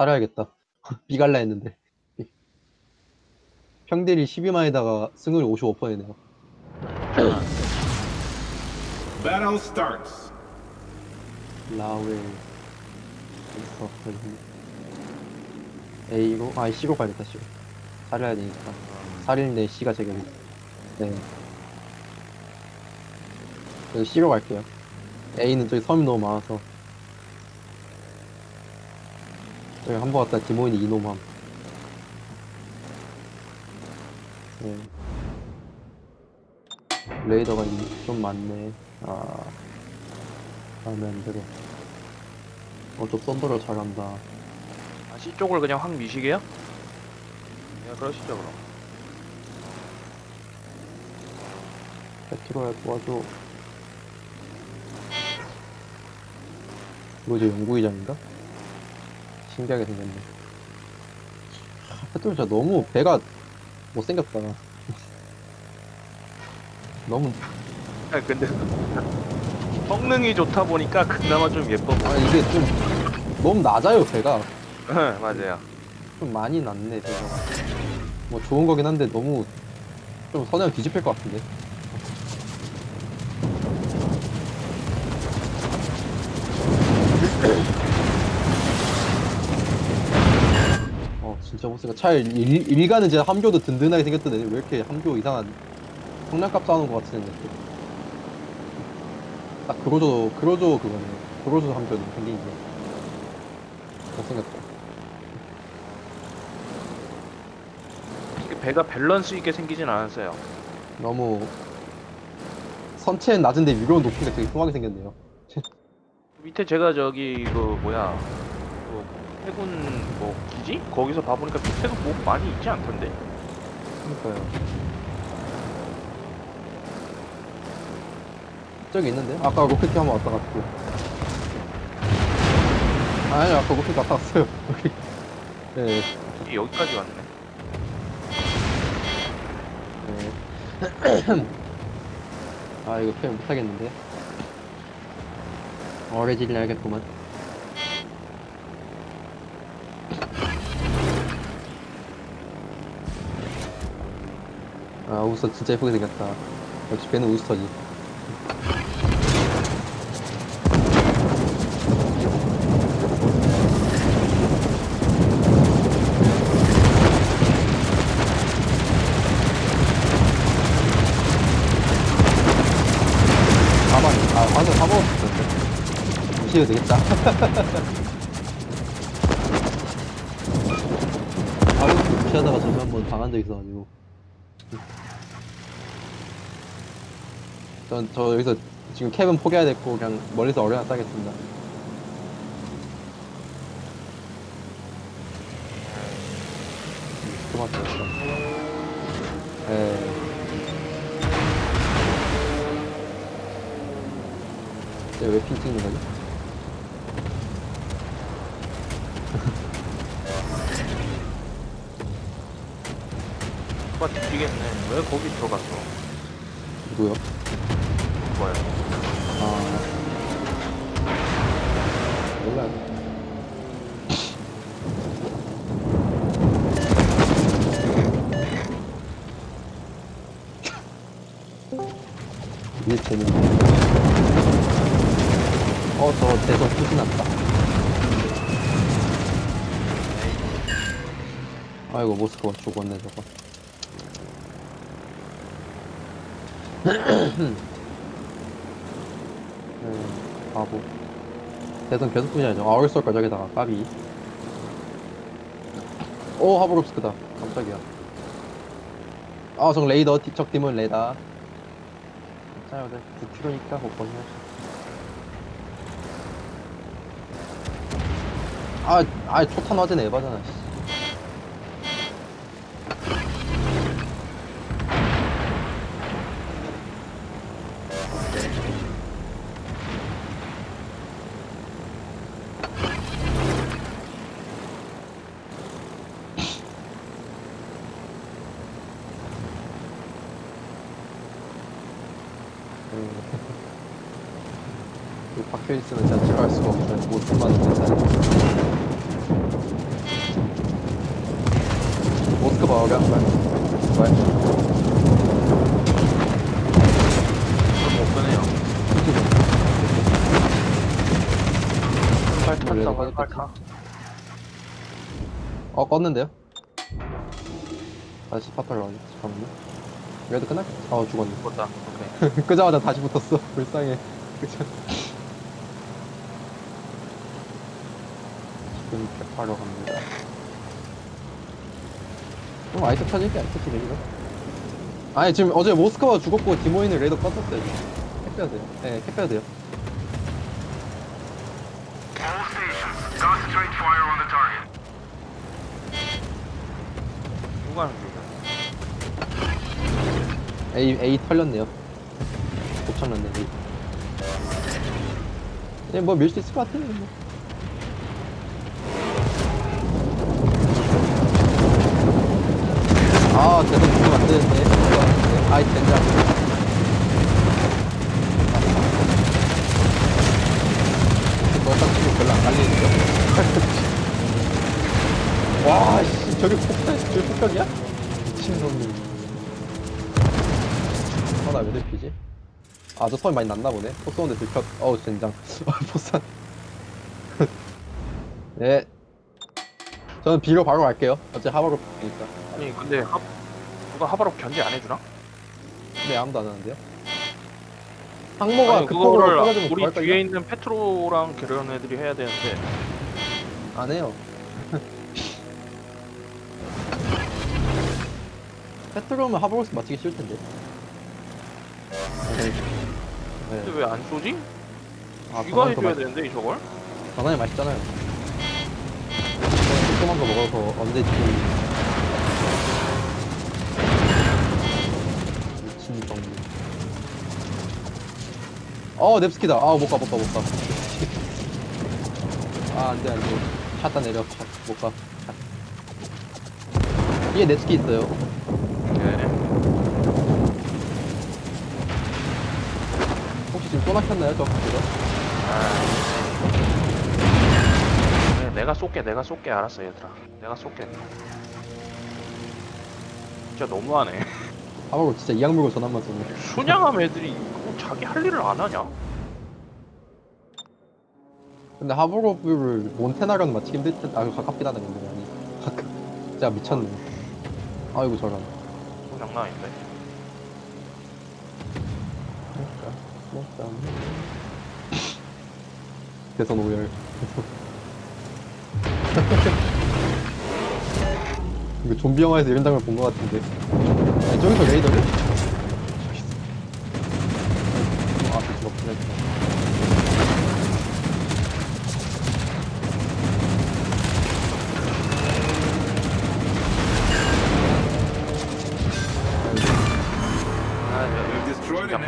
살아야겠다. 비갈라 했는데. 평딜이 12만에다가 승률이 55%네요. Battle starts. 라웰. 있어. 여기. A로, 아, C로 가야겠다, C로. 살아야 되니까. 살인데 C가 제격이. 네. 그래서 C로 갈게요. A는 저기 섬이 너무 많아서. 저기 한번 갔다 디모인이 이놈함. 네. 레이더가 이- 좀 많네. 아. 마음에 안 들어. 어, 저 썬더러 잘한다. 아, C 쪽을 그냥 확 미시게요? 네, 그러시죠 그럼. 페트로야 도와줘. 이거 저 연구의장인가? 신기하게 생겼네. 페트로 진짜 너무 배가 못생겼다. 너무, 아 근데 성능이 좋다 보니까 그나마 좀 예뻐 보여. 아, 이게 좀, 너무 낮아요, 배가. 네, 맞아요. 좀 많이 낮네, 배가. 뭐 좋은 거긴 한데 너무 좀 선을 뒤집힐 것 같은데. 진짜 못생겨 차라리 일, 일가는 진짜 함교도 든든하게 생겼던데 왜 이렇게 함교 이상한 성량값 쌓아놓은 것 같은 생겼딱 그로저 그로저 그거네. 그로저 함교는 생긴 게 못생겼다 이게 배가 밸런스 있게 생기진 않았어요. 너무 선체는 낮은데 위로는 높은데 되게 흉하게 생겼네요. 밑에 제가 저기 그 뭐야 그 해군 뭐 기지? 거기서 봐보니까 밑에도 뭐 많이 있지 않던데. 그러니까요. 저기 있는데? 아까 로켓 한번 왔다 갔고. 아니 아까 로켓 갔다 왔어요. 여기. 네, 이게 여기까지 왔네. 네. 아 이거 표현 못하겠는데? 어레지를 해야겠구만 아 우스터 진짜 예쁘게 생겼다. 역시 배는 우스터지. 가만 아 완전 사먹었었는데. 무시해도 되겠다. 바로 무시하다가 저기 한번 당한 적 있어가지고 전 저 여기서 지금 캡은 포기해야 됐고 그냥 멀리서 어려나 따겠습니다 예 내가 왜핀 찍는 거지? 누가 뒤지겠네. 왜 거기 들어갔어? 누구요? 뭐야? 아 몰라요 이게 재밌네. 어저 대선 투지 났다. 아이고 모스크바 죽었네 저거. 네, 바보. 대선 계속 분야죠. 아울솔까 저기다가 까비. 오 하브롭스크다. 깜짝이야. 아, 저 레이더 뒤척 팀은 레다. 자, 근데 9km니까 못 번이야. 아, 아, 초탄 화제는 에바잖아. 씨. 그 박혀있으면 진짜 들어갈 수가 없어요. 못 들만은 된다. 봐, 어려운 말. 말. 그럼 못 끄네요. 이거 빨리 타. 어, 껐는데요? 다시 파파를 하네. 잠깐만요. 그래도 끝났겠다. 어, 죽었네. 죽었다. 오케이. 끄자마자 다시 붙었어. 불쌍해. 그죠? 지금 백파로 갑니다. 그럼 아이스 터질 게 아니겠지, 레이더? 아니, 지금 어제 모스크바 죽었고, 디모인을 레이더 껐었어요. 지금. 캡해야 돼요. 네, 캡해야 돼요. 3만 원 주고. A, A 털렸네요. 곱창났네, A. 그냥 뭐 밀 수 있을 것 같아요, 뭐. 아, 대단 죽으면 안 되는데. 아이, 된장. 너 딱히 별로 안 갈리는데. 와, 씨. 저기 폭탄, 저기 폭격이야? 미친놈이. 어, 나왜 들키지? 아, 저 소리 많이 났나 보네. 폭 쏘는데 들켰, 어우, 젠장. 아, 폭산. 네. 저는 B로 바로 갈게요. 어차피 하바로 니까 아니 근데 하, 누가 하바로 견제 안 해주나? 근데 아무도 안 하는데요? 항모가 아니, 급폭으로 그거를 떨어지면 우리? 뒤에 있는 페트로랑 그런 애들이 해야 되는데 안 해요. 페트로면 하버로스 맞추기 쉬울 텐데. 네. 근데 왜안 쏘지? 아, 이거 전화는 더 해줘야 맛- 되는데 저걸? 전화이 맛있잖아요. 조그만 거 먹어서 언제 지 미친 정리. 어, 넵스키다. 아, 못 가, 못 가, 못 가. 아, 안 돼, 안 돼. 샷다 내려. 샷, 못 가. 샷. 위에 넵스키 있어요. 네. 혹시 지금 또 막혔나요, 저 그거? 아. 네, 내가 쏠게 내가 쏠게 알았어 얘들아 내가 쏠게 진짜 너무하네 아바로 진짜 이악 물고 전화만 쏘네. 순양함 애들이 뭐 자기 할 일을 안 하냐 근데 하버로브를 몬테나라는 맞추기 힘들 텐데, 아, 가깝긴 하다, 근데. 아니. 가깝. 진짜 미쳤네. 아이고, 저런. 그건 장난 아닌데 그러니까, 먹다. 대선 오열. 이거 좀비 영화에서 이런 장면 본 것 같은데. 아니, 저기서 레이더를?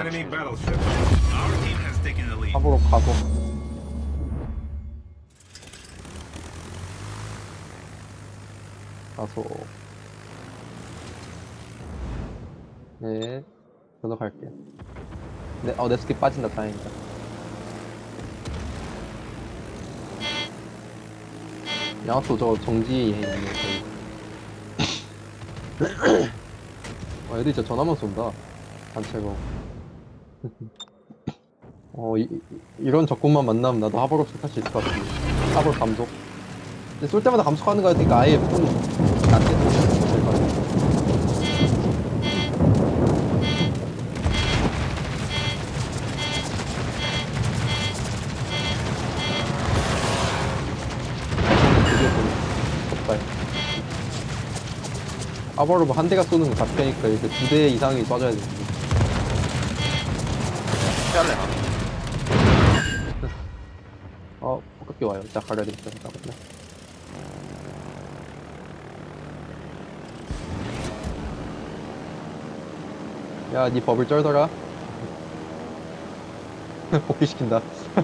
Enemy 치우자. battleship. Our team has taken the lead. 합으로 가고. 가서. 네. 저도 갈게요. 네, 어, 내 스킵 빠진다, 다행이다. 양아토 저 정지에 있네, 저희. 어, 애들이 진짜 전화만 쏜다. 단체로. 어, 이, 이- 이런 적군만 만나면 나도 하버로 탈수 있을 것 같은데. 하버 감속. 근데 쏠 때마다 감속하는 거야, 그러니까 아예 돼. 될것 같아. 덕발. 하버로 뭐 한 대가 쏘는 거 잡혀니까 이렇게 두 대 이상이 쏴줘야 되는데. 피 할래 나 어, 가깝게 와요. 가려야 되겠다. 잠깐만요. 야, 니 법을 쩔더라. 복귀시킨다.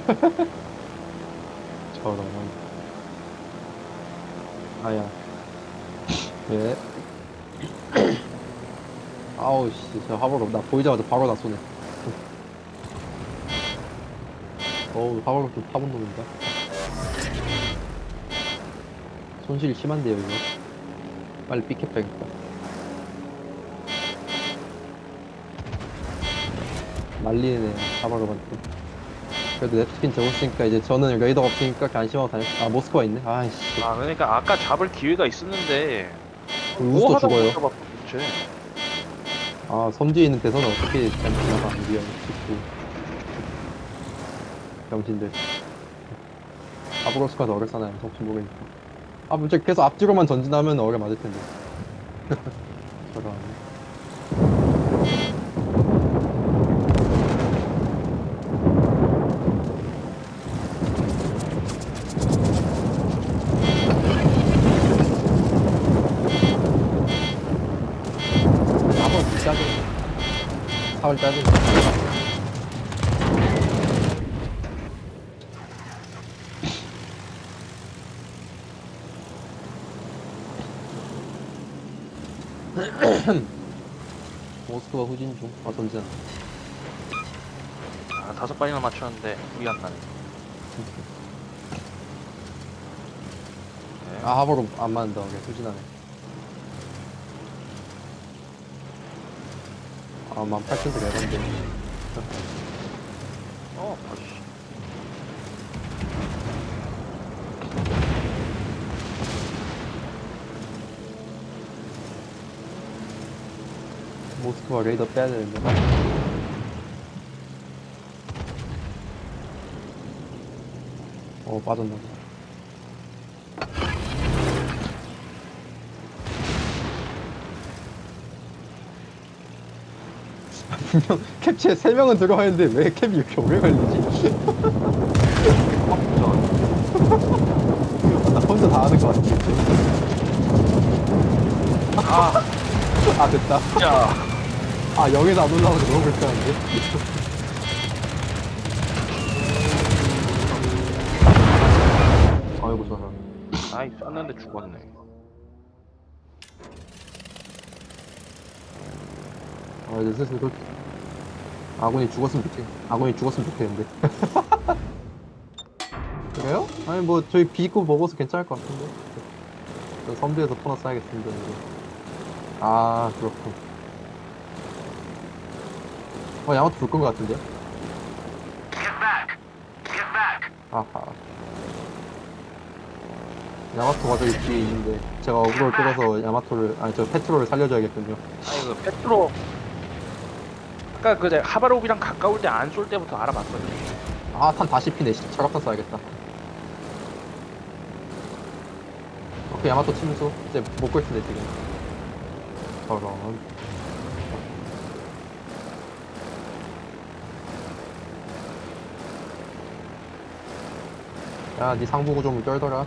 저런. 아야. 예. 아우, 씨, 저 화보로, 나 보이자마자 바로 나 쏘네. 어우 파벌도 파본 놈인가? 손실이 심한데요 이거 빨리 삐켜봐야겠다 말리네 파벌로한테 그래도 랩스킨 재웠으니까 이제 저는 레이더 없으니까 안심하고 다녔.. 아 모스크바 있네? 아이씨 아 그러니까 아까 잡을 기회가 있었는데 그 뭐 우스도 죽어요. 아 섬지에 있는 대선은 어떻게 잡지나봐 미안, 돼요. 병신들. 아브로스카도 어렵잖아요? 혹시 모르니까 아 문제 계속 앞뒤로만 전진하면 어려 맞을 텐데. 저런 사월 비싸죠 사월 짜증 모스크바 후진 중. 아 전진. 아 다섯 발이나 맞췄는데 우리 안 나네 네. 아 하버로 안 맞는다. 그냥 후진하네. 아 18,000도 내던데. 어 아씨 모스크바 레이더 빼야 되는데. 어 빠졌나 보다. 분명 캡처에 3명은 들어와 있는데 왜 캡이 이렇게 오래 걸리지? 나 혼자 다 하는 것 같아. 아 아 됐다. 진짜 아 여기서 안 올라오는 게 너무 불편한데? 아이고 저런. 아이 쐈는데 죽었네. 아 이제 슬슬 그 아군이 죽었으면 좋겠 아군이 죽었으면 좋겠는데. 그래요? 아니 뭐 저희 비고 먹어서 괜찮을 것 같은데. 저 선비에서 토너 써야겠습니다 이제 아 그렇군 어 야마토 불끈 것 같은데요? Get back! Get back! 아하. 야마토가 저기 뒤에 있는데 제가 어그로를 끌어서 야마토를 아니 저 페트롤을 살려줘야겠군요. 아니 그 페트로 아까 그 하바롭이랑 가까울 때 안 쏠 때부터 알아봤거든 아탄 다시 피네. 씨, 철갑탄 써야겠다. 오케이 야마토 침수. 이제 못끌 텐데 지금. 저런. 야, 네 상부구 좀 떨더라.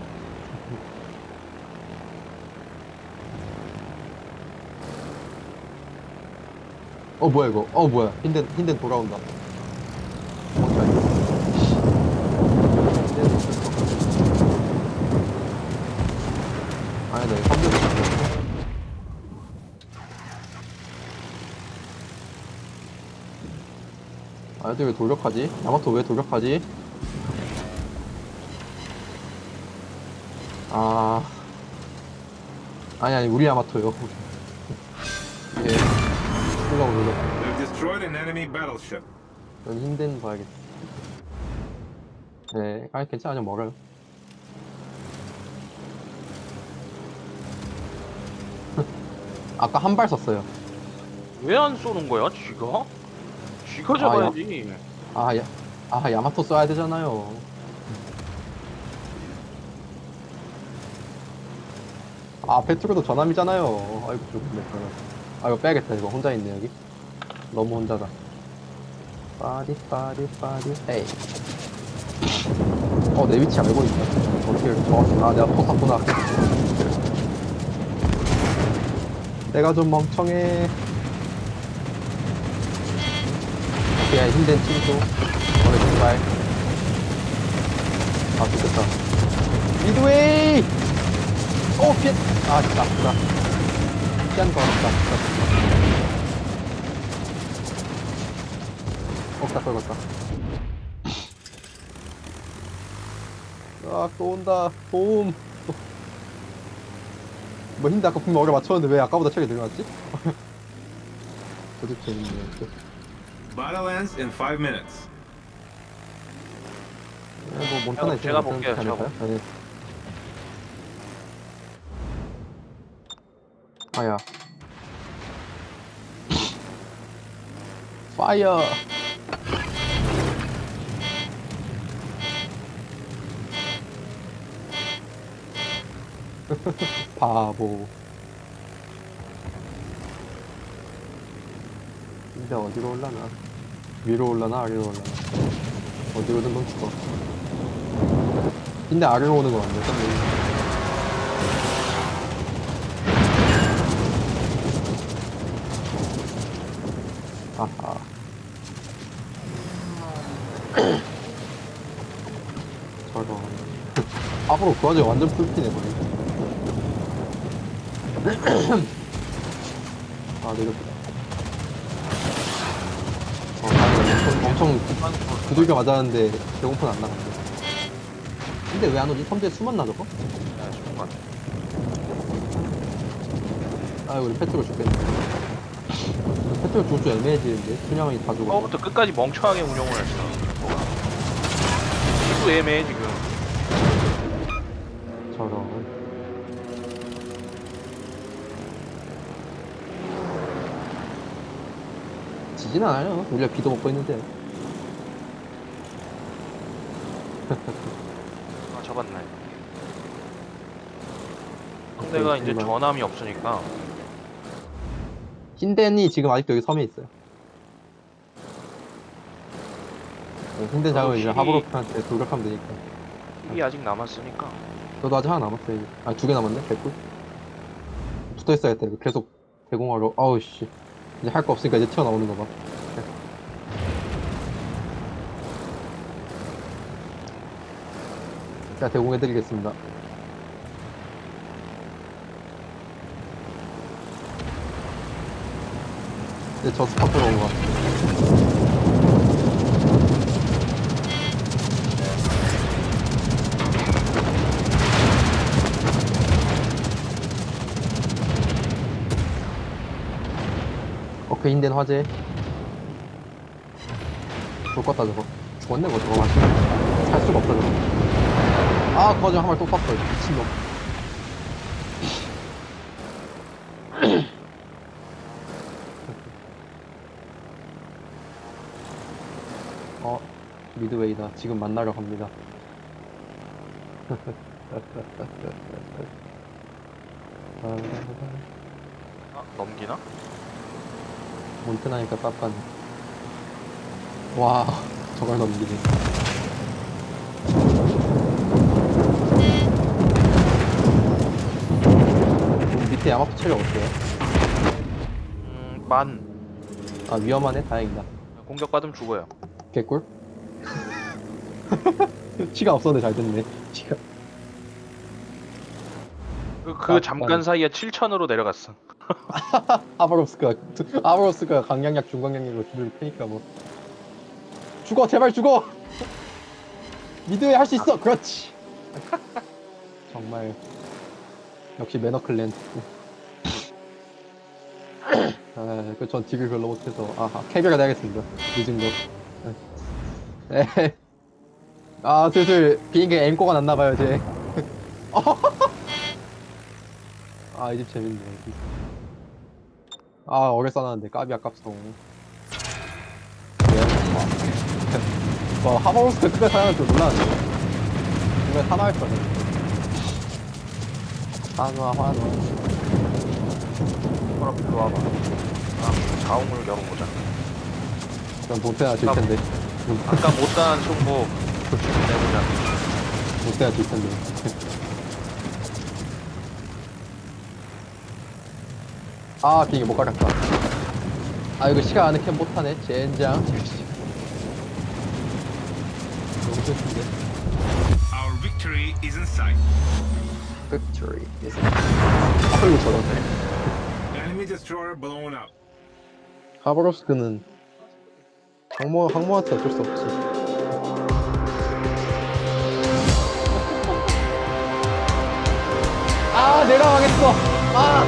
어 뭐야 이거? 어 뭐야? 힌덴 힌덴 돌아온다. 뭔가 이거. 힌덴 돌아온다. 아니 네 컴퓨터 잘렸어. 아 애들 왜 돌격하지? 야마토 왜 돌격하지? 아 아니 아니 우리 야마토요. 예. 생각으로 돌격. They've destroyed an enemy battleship. 여기 힘든 봐야겠다. 네, 아니 괜찮아, 좀 먹어요. 아까 한 발 썼어요. 왜 안 쏘는 거야 쥐가? 쥐가 아, 잡아야지 아, 야, 아 야마토 써야 되잖아요. 아, 페트로도 전함이잖아요. 아이고, 죽겠네, 그러면. 아, 이거 빼야겠다, 이거. 혼자 있네, 여기. 너무 혼자다. 빠디, 빠디, 빠디, 에이. 어, 내 위치 알고 있네. 어떻게 정확히. 아, 내가 포샀구나. 내가 좀 멍청해. 오케이, 힘든 친구. 어느 정말. 아, 좋겠다. 미드웨이! 오, 피했! 아, 진짜 아프다. 피한 거 같다. 어, 다 떨궜다. 아, 또 온다. 도움. 뭐 힌데 아까 분명 어려 맞췄는데 왜 아까보다 체력이 늘어났지? 도대체 재밌네. Battle ends in five minutes. 네, 뭐 몬타나 제가- 볼게요, 제가 않을까요? 네. 아야. 파이어. 바보. 이제 어디로 올라나? 위로 올라나 아래로 올라나? 어디로든 넌 죽어. 근데 아래로 오는 거. 썸 저런. 앞으로 그 와중에 완전 풀피네, 거기. 아, 내렸다. 어, 엄청, 엄청 두들겨 맞았는데 배고픈 안 나갔어. 근데 왜 안 오지? 섬지에 숨었나 저거? 야, 잠깐만. 아 우리 페트롤 죽겠네. 페트롤 죽을 줄 애매해지는데 순양이 다 죽어. 처음부터 끝까지 멍청하게 운영을 했어. 뭐가. 또 애매해 지금. 저런. 지진 않아요. 우리가 비도 먹고 있는데. 아 잡았네. 상대가 이제 정말. 전함이 없으니까 힌덴이 지금 아직도 여기 섬에 있어요. 네, 힌덴 잡으면 이제 하브로프한테 돌격하면 되니까. 힘이 아직 남았으니까. 너도 아직 하나 남았어. 이제. 아, 두 개 남았네? 개꿀. 붙어 있어야겠다. 이거 계속 대공하러. 아우, 씨. 이제 할 거 없으니까 이제 튀어나오는 거 봐. 자, 대공해드리겠습니다. 이제 저 스파크로 온거 같 힌덴 화재. 불 껐다, 저거. 죽었네, 뭐, 저거 마시. 살 수가 없다, 저거. 아, 그 와중에 한발 또 떴어, 미친놈. 어, 미드웨이다. 지금 만나러 갑니다. 아, 아, 넘기나? 몬테나니까 깝까네. 와, 저걸 넘기네. 그럼 밑에 야마토 체력 어때요? 음, 만 아, 위험하네? 다행이다. 공격받으면 죽어요. 개꿀? 치가 없었는데 잘 됐네. 치가. 그, 그 아, 잠깐 만. 사이에 7천으로 내려갔어. 아바로스가, 아바로스가 강량약, 중강량약으로 두들 패니까 뭐. 죽어, 제발 죽어! 미드에 할 수 있어! 그렇지! 정말. 역시 매너 클랜. 아, 그전 딜을 별로 못해서. 아하, 캐비가 돼야겠습니다. 늦은 거. 에. 아, 슬슬 비행기 엠코가 났나봐요, 쟤. 아, 이 집 재밌네. 아, 어글 써놨는데, 까비 아깝소. 와, 하버로스 크게 사용할 줄 몰랐네. 이거 하나할 거네. 한화, 환화. 그럼 일로 와봐. 아, 자웅을 열어보자. 그럼 못해야 질 텐데. 아까 못다한 승부 내보자. 못해야 질 텐데. 아, 비행기 못 가겠다. 아, 이거 시간 안에 캠 못하네. 젠장. 너무 슬픈데. Our victory is in sight. Victory is 아, 그리고 저러네. Enemy destroyer blown up. 하버로스크는 항모, 항모한테 어쩔 수 없지. 아, 내가 망했어. 아,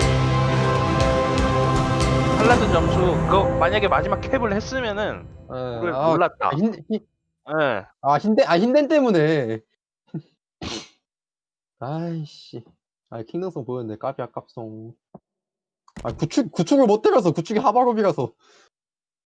팔라든 점수 그거 만약에 마지막 캡을 했으면은 그걸 아, 몰랐다. 아, 흰, 흰, 예. 아 흰덴 아 흰덴 때문에. 아이씨. 아 킹능성 보였네. 까비 아깝송. 아 구축 구축을 못 때려서 구축이 하바롭이라서